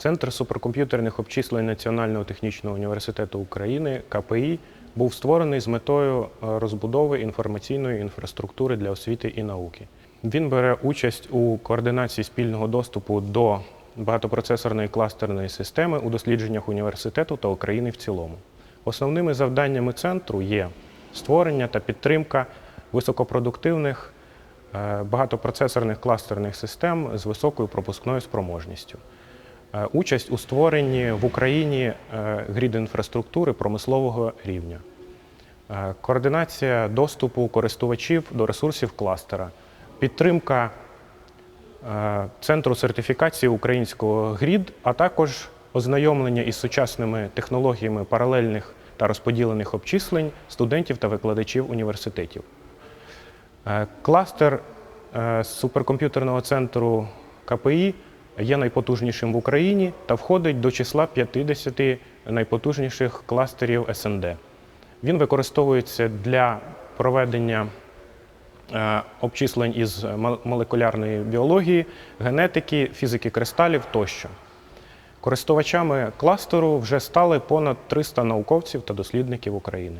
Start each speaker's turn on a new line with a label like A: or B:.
A: Центр суперкомп'ютерних обчислень Національного технічного університету України КПІ був створений з метою е, розбудови інформаційної інфраструктури для освіти і науки. Він бере участь у координації спільного доступу до багатопроцесорної кластерної системи у дослідженнях університету та України в цілому. Основними завданнями центру є створення та підтримка високопродуктивних е, багатопроцесорних кластерних систем з високою пропускною спроможністю. Е, Участь у створенні в Україні е, грід-інфраструктури промислового рівня, Е, координація доступу користувачів до ресурсів кластера, підтримка центру сертифікації українського грід, а також ознайомлення із сучасними технологіями паралельних та розподілених обчислень студентів та викладачів університетів. Кластер суперкомп'ютерного центру КПІ є найпотужнішим в Україні та входить до числа 50 найпотужніших кластерів СНД. Він використовується для проведення е, обчислень із молекулярної біології, генетики, фізики кристалів тощо. Користувачами кластеру вже стали понад 300 науковців та дослідників України.